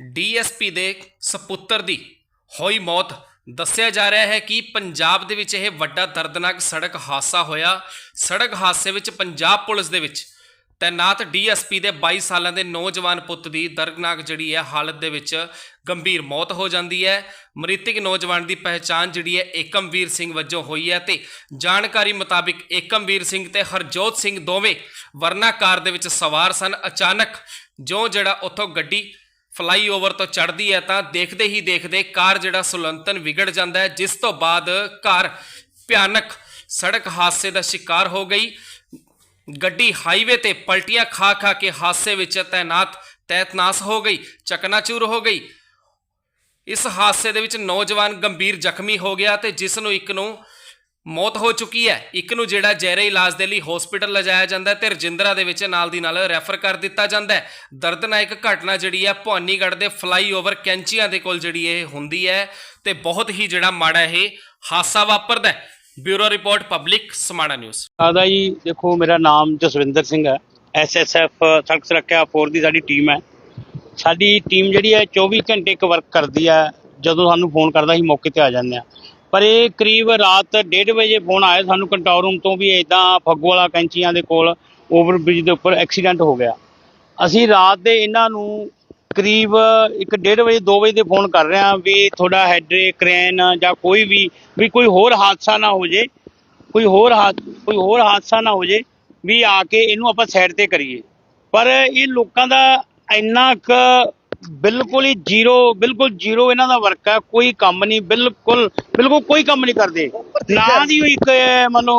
DSP ਦੇ ਸਪੁੱਤਰ ਦੀ ਹੋਈ ਮੌਤ ਦੱਸਿਆ ਜਾ ਰਿਹਾ ਹੈ ਕਿ ਪੰਜਾਬ ਦੇ ਵਿੱਚ ਇਹ ਵੱਡਾ ਦਰਦਨਾਕ ਸੜਕ ਹਾਦਸਾ ਹੋਇਆ। ਸੜਕ ਹਾਦਸੇ ਵਿੱਚ ਪੰਜਾਬ ਪੁਲਿਸ ਦੇ ਵਿੱਚ ਤੈਨਾਤ ਡੀਐਸਪੀ ਦੇ 22 ਸਾਲਾਂ ਦੇ ਨੌਜਵਾਨ ਪੁੱਤ ਦੀ ਦਰਦਨਾਕ ਜਿਹੜੀ ਹੈ ਹਾਲਤ ਦੇ ਵਿੱਚ ਗੰਭੀਰ ਮੌਤ ਹੋ ਜਾਂਦੀ ਹੈ। ਮ੍ਰਿਤਕ ਨੌਜਵਾਨ ਦੀ ਪਹਿਚਾਣ ਜਿਹੜੀ ਹੈ ਏਕਮਵੀਰ ਸਿੰਘ ਵਜੋਂ ਹੋਈ ਹੈ ਤੇ ਜਾਣਕਾਰੀ ਮੁਤਾਬਿਕ ਏਕਮਵੀਰ ਸਿੰਘ ਤੇ ਹਰਜੋਤ ਸਿੰਘ ਦੋਵੇਂ ਵਰਨਾ ਕਾਰ ਦੇ ਵਿੱਚ ਸਵਾਰ ਸਨ। ਅਚਾਨਕ ਜੋ ਜਿਹੜਾ ਉੱਥੋਂ ਗੱਡੀ ਫਲਾਈਓਵਰ ਤੋਂ ਚੜ੍ਹਦੀ ਹੈ ਤਾਂ ਦੇਖਦੇ ਹੀ ਦੇਖਦੇ ਕਾਰ ਜਿਹੜਾ ਸੁਲੰਤਨ ਵਿਗੜ ਜਾਂਦਾ ਹੈ, ਜਿਸ ਤੋਂ ਬਾਅਦ ਕਾਰ ਭਿਆਨਕ ਸੜਕ ਹਾਦਸੇ ਦਾ ਸ਼ਿਕਾਰ ਹੋ ਗਈ। ਗੱਡੀ ਹਾਈਵੇ ਤੇ ਪਲਟੀਆਂ ਖਾ ਖਾ ਕੇ ਹਾਦਸੇ ਵਿੱਚ ਤੈਨਾਤ ਤੈਤਨਾਸ ਹੋ ਗਈ, ਚਕਨਾਚੂਰ ਹੋ ਗਈ। ਇਸ ਹਾਦਸੇ ਦੇ ਵਿੱਚ ਨੌਜਵਾਨ ਗੰਭੀਰ ਜ਼ਖਮੀ ਹੋ ਗਿਆ ਤੇ ਜਿਸ ਨੂੰ ਇੱਕ ਨੂੰ ਮੌਤ ਹੋ ਚੁੱਕੀ ਹੈ। ਇੱਕ ਨੂੰ ਜਿਹੜਾ ਜ਼ਹਿਰੇ ਇਲਾਜ ਦੇ ਲਈ ਹਸਪੀਟਲ ਲਿਜਾਇਆ ਜਾਂਦਾ ਤੇ ਰਜਿੰਦਰਾ ਦੇ ਵਿੱਚ ਨਾਲ ਦੀ ਨਾਲ ਰੈਫਰ ਕਰ ਦਿੱਤਾ ਜਾਂਦਾ ਹੈ। ਦਰਦਨਾਕ ਘਟਨਾ ਜਿਹੜੀ ਹੈ ਭਵਾਨੀਗੜ੍ਹ ਦੇ ਫਲਾਈਓਵਰ ਕੈਂਚੀਆਂ ਦੇ ਕੋਲ ਜਿਹੜੀ ਇਹ ਹੁੰਦੀ ਹੈ ਤੇ ਬਹੁਤ ਹੀ ਜਿਹੜਾ ਮਾੜਾ ਇਹ ਹਾਦਸਾ ਵਾਪਰਦਾ ਹੈ। Bureau report, public, Samana news. ਆਦਾ ਜੀ, ਦੇਖੋ, ਮੇਰਾ ਨਾਮ ਜਸਵਿੰਦਰ ਸਿੰਘ ਹੈ। ਐਸਐਸਐਫ ਸੜਕ ਸੁਰੱਖਿਆ ਫੋਰ ਦੀ ਸਾਡੀ ਟੀਮ ਹੈ। ਸਾਡੀ ਟੀਮ ਜਿਹੜੀ ਹੈ 24 ਘੰਟੇ ਇੱਕ ਵਰਕ ਕਰਦੀ ਹੈ। ਜਦੋਂ ਸਾਨੂੰ ਫੋਨ ਕਰਦਾ, ਅਸੀਂ ਮੌਕੇ ਤੇ ਆ ਜਾਂਦੇ ਆ ਪਰ ਇਹ ਕਰੀਬ ਰਾਤ 1:30 ਵਜੇ ਫੋਨ ਆਇਆ ਸਾਨੂੰ ਕੰਟਰੋਲ ਰੂਮ ਤੋਂ ਵੀ ਇਦਾਂ ਫੱਗੂਵਾਲਾ ਕੈਂਚੀਆਂ ਦੇ ਕੋਲ ਓਵਰ ਬ੍ਰਿਜ ਦੇ ਉੱਪਰ ਐਕਸੀਡੈਂਟ ਹੋ ਗਿਆ। ਅਸੀਂ ਰਾਤ ਦੇ ਇਹਨਾਂ ਨੂੰ ਕਰੀਬ 1:30 ਵਜੇ 2 ਵਜੇ ਦੇ ਫੋਨ ਕਰ ਰਹੇ ਹਾਂ ਵੀ ਤੁਹਾਡਾ ਹੈਡ ਕ੍ਰੇਨ ਜਾਂ ਕੋਈ ਵੀ ਵੀ ਕੋਈ ਹੋਰ ਹਾਦਸਾ ਨਾ ਹੋ ਜੇ, ਕੋਈ ਹੋਰ ਕੋਈ ਹੋਰ ਹਾਦਸਾ ਨਾ ਹੋ ਜੇ ਵੀ ਆ ਕੇ ਇਹਨੂੰ ਆਪਾਂ ਸਾਈਡ ਤੇ ਕਰੀਏ। ਪਰ ਇਹ ਲੋਕਾਂ ਦਾ ਇੰਨਾ ਕੁ ਬਿਲਕੁਲ ਹੀ ਜ਼ੀਰੋ ਬਿਲਕੁਲ ਜ਼ੀਰੋ ਇਹਨਾਂ ਦਾ ਵਰਕ ਹੈ ਕੋਈ ਕੰਮ ਨਹੀਂ ਬਿਲਕੁਲ ਬਿਲਕੁਲ ਕੋਈ ਕੰਮ ਨਹੀਂ ਕਰਦੇ। ਨਾ ਦੀ ਇੱਕ ਮਨੋ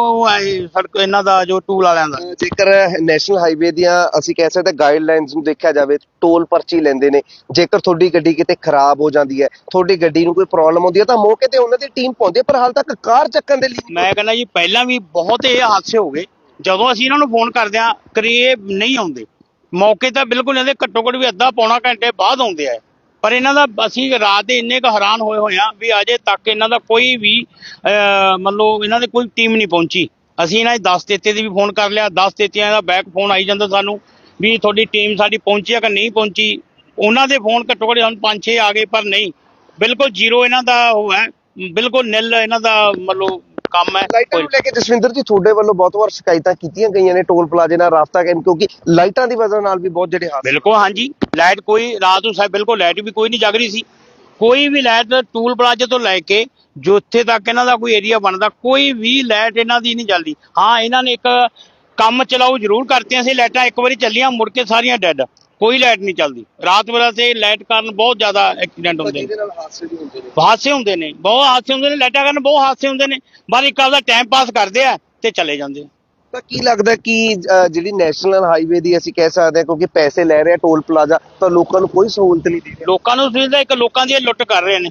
ਸੜਕ ਇਹਨਾਂ ਦਾ ਜੋ ਟੂਲ ਵਾਲਿਆਂ ਦਾ। ਜੇਕਰ ਨੈਸ਼ਨਲ ਹਾਈਵੇ ਦੀਆਂ ਅਸੀਂ ਕਹਿ ਸਕਦੇ ਗਾਈਡਲਾਈਨਸ ਨੂੰ ਦੇਖਿਆ ਜਾਵੇ ਟੋਲ ਪਰਚੀ ਲੈਂਦੇ ਨੇ। ਜੇਕਰ ਤੁਹਾਡੀ ਗੱਡੀ ਕਿਤੇ ਖਰਾਬ ਹੋ ਜਾਂਦੀ ਹੈ ਤੁਹਾਡੀ ਗੱਡੀ ਨੂੰ ਕੋਈ ਪ੍ਰੋਬਲਮ ਹੁੰਦੀ ਹੈ ਤਾਂ ਮੌਕੇ ਤੇ ਉਹਨਾਂ ਦੀ ਟੀਮ ਪਹੁੰਚਦੀ ਹੈ ਪਰ ਹਾਲ ਤੱਕ ਕਾਰ ਚੱਕਣ ਦੇ ਲਈ ਮੈਂ ਕਹਿੰਦਾ ਜੀ ਪਹਿਲਾਂ ਵੀ ਬਹੁਤ ਇਹ ਹਾਦਸੇ ਹੋ ਗਏ। ਜਦੋਂ ਅਸੀਂ ਇਹਨਾਂ ਨੂੰ ਫੋਨ ਕਰਦੇ ਆ ਕਰੀ ਇਹ ਨਹੀਂ ਆਉਂਦੇ। ਮੌਕੇ ਤਾਂ ਬਿਲਕੁਲ ਇਹਦੇ ਘੱਟੋ ਘੱਟ ਵੀ ਅੱਧਾ ਪੌਣਾ ਘੰਟੇ ਬਾਅਦ ਆਉਂਦੇ ਆ ਪਰ ਇਹਨਾਂ ਦਾ ਅਸੀਂ ਰਾਤ ਦੇ ਇੰਨੇ ਕੁ ਹੈਰਾਨ ਹੋਏ ਹੋਏ ਆ ਵੀ ਅਜੇ ਤੱਕ ਇਹਨਾਂ ਦਾ ਕੋਈ ਵੀ ਅਹ, ਇਹਨਾਂ ਦੀ ਕੋਈ ਟੀਮ ਨਹੀਂ ਪਹੁੰਚੀ। ਅਸੀਂ ਇਹਨਾਂ ਦੇ 10 ਤੇਤੇ ਦੀ ਵੀ ਫੋਨ ਕਰ ਲਿਆ 10 ਤੇਤਿਆਂ ਦਾ ਬੈਕ ਫੋਨ ਆਈ ਜਾਂਦਾ ਸਾਨੂੰ ਵੀ ਤੁਹਾਡੀ ਟੀਮ ਸਾਡੀ ਪਹੁੰਚੀ ਆ ਕਿ ਨਹੀਂ ਪਹੁੰਚੀ। ਉਹਨਾਂ ਦੇ ਫੋਨ ਘੱਟੋ ਘੱਟ ਸਾਨੂੰ 5-6 ਆ ਗਏ ਪਰ ਨਹੀਂ। ਬਿਲਕੁਲ ਜ਼ੀਰੋ ਇਹਨਾਂ ਦਾ ਉਹ ਹੈ ਬਿਲਕੁਲ ਨਿਲ ਇਹਨਾਂ ਦਾ ਮਤਲਬ ਕੰਮ ਹੈ ਲਾਈਟਾਂ ਨੂੰ ਲੈ ਕੇ ਜਸਵਿੰਦਰ ਜੀ ਤੁਹਾਡੇ ਵੱਲੋਂ ਬਹੁਤ ਵਾਰ ਸ਼ਿਕਾਇਤਾਂ ਕੀਤੀਆਂ ਗਈਆਂ ਨੇ ਟੋਲ ਪਲਾਜ਼ੇ ਨਾਲ ਰਾਸਤਾ ਕਾਇਮ ਕਿਉਂਕਿ ਲਾਈਟਾਂ ਦੀ ਵਜ੍ਹਾ ਨਾਲ ਵੀ ਬਹੁਤ ਜਿਹੜੇ ਹਾਦਸੇ ਬਿਲਕੁਲ ਹਾਂਜੀ। ਲਾਈਟ ਕੋਈ ਰਾਤ ਨੂੰ ਸਾਹਿਬ ਬਿਲਕੁਲ ਲਾਈਟ ਵੀ ਕੋਈ ਨਹੀਂ ਜਗ ਰਹੀ ਸੀ। ਕੋਈ ਵੀ ਲਾਈਟ ਟੂਲ ਪਲਾਜ਼ੇ ਤੋਂ ਲੈ ਕੇ ਜਿੱਥੇ ਤੱਕ ਇਹਨਾਂ ਦਾ ਕੋਈ ਏਰੀਆ ਬਣਦਾ ਕੋਈ ਵੀ ਲਾਈਟ ਇਹਨਾਂ ਦੀ ਨਹੀਂ ਚੱਲਦੀ। ਹਾਂ ਇਹਨਾਂ ਨੇ ਇੱਕ ਕੰਮ ਚਲਾਓ ਜ਼ਰੂਰ ਕਰਤੀਆਂ ਸੀ ਲਾਈਟਾਂ ਇੱਕ ਵਾਰੀ ਚੱਲੀਆਂ ਮੁੜ ਕੇ ਸਾਰੀਆਂ ਡੈੱਡ। ਕੋਈ ਲਾਈਟ ਨਹੀਂ ਚੱਲਦੀ। ਰਾਤ ਵੇਲੇ ਤੇ ਲਾਈਟ ਕਾਰਨ ਬਹੁਤ ਜ਼ਿਆਦਾ ਐਕਸੀਡੈਂਟ ਹੁੰਦੇ ਨੇ। ਨਾਲ ਹਾਦਸੇ ਹੁੰਦੇ ਨੇ। ਬਹੁਤ ਹਾਦਸੇ ਹੁੰਦੇ ਨੇ। ਲਾਈਟਾਂ ਕਾਰਨ ਬਹੁਤ ਹਾਦਸੇ ਹੁੰਦੇ ਨੇ। ਬਸ ਇੱਕ ਆਪਦਾ ਟਾਈਮ ਪਾਸ ਕਰਦੇ ਆ ਤੇ ਚਲੇ ਜਾਂਦੇ ਆ। ਤਾਂ ਕੀ ਲੱਗਦਾ ਕਿ ਜਿਹੜੀ ਨੈਸ਼ਨਲ ਹਾਈਵੇ ਦੀ ਅਸੀਂ ਕਹਿ ਸਕਦੇ ਹਾਂ ਕਿਉਂਕਿ ਪੈਸੇ ਲੈ ਰਹੇ ਆ ਟੋਲ ਪਲਾਜ਼ਾ ਤਾਂ ਲੋਕਾਂ ਨੂੰ ਕੋਈ ਸਹੂਲਤ ਨਹੀਂ ਦੇ ਰਿਹਾ। ਲੋਕਾਂ ਨੂੰ ਸੁਵਿਧਾ ਇੱਕ ਲੋਕਾਂ ਦੀ ਲੁੱਟ ਕਰ ਰਹੇ ਨੇ।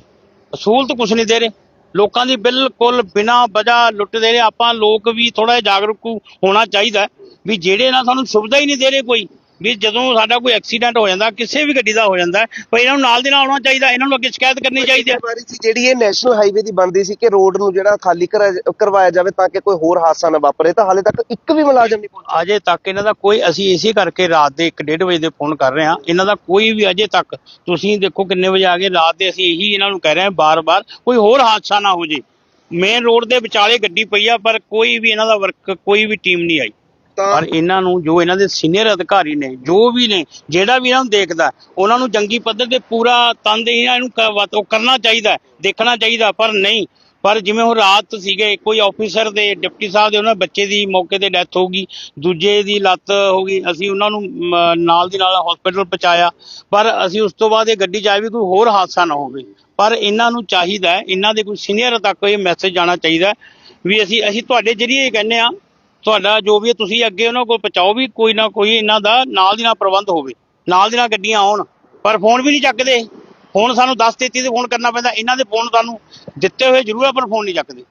ਸਹੂਲਤ ਕੁਛ ਨਹੀਂ ਦੇ ਰਹੇ। ਲੋਕਾਂ ਦੀ ਬਿਲਕੁਲ ਬਿਨਾਂ ਵਜ੍ਹਾ ਲੁੱਟ ਦੇ ਰਹੇ। ਆਪਾਂ ਲੋਕ ਵੀ ਥੋੜਾ ਜਾਗਰੂਕ ਹੋਣਾ ਚਾਹੀਦਾ ਵੀ ਜਿਹੜੇ ਨਾ ਸਾਨੂੰ ਸੁਵਿਧਾ ਹੀ ਨਹੀਂ ਦੇ ਰਹੇ ਕੋਈ। ਵੀ ਜਦੋਂ ਸਾਡਾ ਕੋਈ ਐਕਸੀਡੈਂਟ ਹੋ ਜਾਂਦਾ ਕਿਸੇ ਵੀ ਗੱਡੀ ਦਾ ਹੋ ਜਾਂਦਾ ਪਰ ਇਹਨਾਂ ਨੂੰ ਨਾਲ ਦੀ ਨਾਲ ਆਉਣਾ ਚਾਹੀਦਾ ਇਹਨਾਂ ਨੂੰ ਅੱਗੇ ਸ਼ਿਕਾਇਤ ਕਰਨੀ ਚਾਹੀਦੀ ਹੈ। ਬਾਰੀ ਸੀ ਜਿਹੜੀ ਇਹ ਨੈਸ਼ਨਲ ਹਾਈਵੇ ਦੀ ਬਣਦੀ ਸੀ ਕਿ ਰੋਡ ਨੂੰ ਜਿਹੜਾ ਖਾਲੀ ਕਰਾ- ਕਰਵਾਇਆ ਜਾਵੇ ਤਾਂ ਕਿ ਕੋਈ ਹੋਰ ਹਾਦਸਾ ਨਾ ਵਾਪਰੇ ਤਾਂ ਹਾਲੇ ਤੱਕ ਇੱਕ ਵੀ ਮੁਲਾਜ਼ਮ ਨਹੀਂ ਪਹੁੰਚਿਆ। ਅਜੇ ਤੱਕ ਇਹਨਾਂ ਦਾ ਕੋਈ ਅਸੀਂ ਇਸੇ ਕਰਕੇ ਰਾਤ ਦੇ 1:30 ਵਜੇ ਦੇ ਫੋਨ ਕਰ ਰਹੇ ਹਾਂ ਇਹਨਾਂ ਦਾ ਕੋਈ ਵੀ ਅਜੇ ਤੱਕ ਤੁਸੀਂ ਦੇਖੋ ਕਿੰਨੇ ਵਜੇ ਆ ਗਏ ਰਾਤ ਦੇ ਅਸੀਂ ਇਹੀ ਇਹਨਾਂ ਨੂੰ ਕਹਿ ਰਹੇ ਹਾਂ ਬਾਰ-ਬਾਰ ਕੋਈ ਹੋਰ ਹਾਦਸਾ ਨਾ ਹੋ ਜੇ। ਮੇਨ ਰੋਡ ਦੇ ਵਿਚਾਲੇ ਗੱਡੀ ਪਈ ਆ ਪਰ ਕੋਈ ਵੀ ਇਹਨਾਂ ਦਾ ਵਰਕ ਕੋਈ ਵੀ ਟੀਮ ਨਹੀਂ ਆਈ। ਪਰ ਇਹਨਾਂ ਨੂੰ ਜੋ ਇਹਨਾਂ ਦੇ ਸੀਨੀਅਰ ਅਧਿਕਾਰੀ ਨੇ, ਜੋ ਵੀ ਨੇ, ਜਿਹੜਾ ਵੀ ਇਹਨਾਂ ਨੂੰ ਦੇਖਦਾ, ਉਹਨਾਂ ਨੂੰ ਜੰਗੀ ਪੱਧਰ ਤੇ ਪੂਰਾ ਤਨਦੇਹੀ ਇਹਨੂੰ ਉਹ ਕਰਨਾ ਚਾਹੀਦਾ, ਦੇਖਣਾ ਚਾਹੀਦਾ, ਪਰ ਨਹੀਂ। ਪਰ ਜਿਵੇਂ ਉਹ ਰਾਤ ਸੀਗੇ, ਕੋਈ ਆਫੀਸਰ ਦੇ, ਡਿਪਟੀ ਸਾਹਿਬ ਦੇ ਉਹਨਾਂ ਬੱਚੇ ਦੀ ਮੌਕੇ ਤੇ ਡੈਥ ਹੋ ਗਈ ਦੂਜੇ ਦੀ ਲੱਤ ਹੋ ਗਈ ਅਸੀਂ ਉਹਨਾਂ ਨੂੰ ਨਾਲ ਦੀ ਨਾਲ ਹਸਪੀਟਲ ਪਹੁੰਚਾਇਆ। ਪਰ ਅਸੀਂ ਉਸ ਤੋਂ ਬਾਅਦ ਇਹ ਗੱਡੀ 'ਚ ਆਏ ਵੀ ਕੋਈ ਹੋਰ ਹਾਦਸਾ ਨਾ ਹੋਵੇ। ਪਰ ਇਹਨਾਂ ਨੂੰ ਚਾਹੀਦਾ, ਇਹਨਾਂ ਦੇ ਕੋਈ ਸੀਨੀਅਰ ਤੱਕ ਇਹ ਮੈਸੇਜ ਜਾਣਾ ਚਾਹੀਦਾ, ਵੀ ਅਸੀਂ ਅਸੀਂ ਤੁਹਾਡੇ ਜਰੀਏ ਇਹ ਕਹਿੰਦੇ ਆ ਤੁਹਾਡਾ ਜੋ ਵੀ ਹੈ, ਤੁਸੀਂ ਅੱਗੇ ਉਹਨਾਂ ਕੋਲ ਪਹੁੰਚਾਓ ਵੀ ਕੋਈ ਨਾ ਕੋਈ ਇਹਨਾਂ ਦਾ ਨਾਲ ਦੀ ਨਾਲ ਪ੍ਰਬੰਧ ਹੋਵੇ, ਨਾਲ ਦੀ ਨਾਲ ਗੱਡੀਆਂ ਆਉਣ, ਪਰ ਫੋਨ ਵੀ ਨਹੀਂ ਚੱਕਦੇ। ਫੋਨ ਸਾਨੂੰ 10 33 ਤੇ ਫੋਨ ਕਰਨਾ ਪੈਂਦਾ, ਇਹਨਾਂ ਦੇ ਫੋਨ ਸਾਨੂੰ ਦਿੱਤੇ ਹੋਏ ਜ਼ਰੂਰ ਆ, ਪਰ ਫੋਨ ਨਹੀਂ ਚੱਕਦੇ।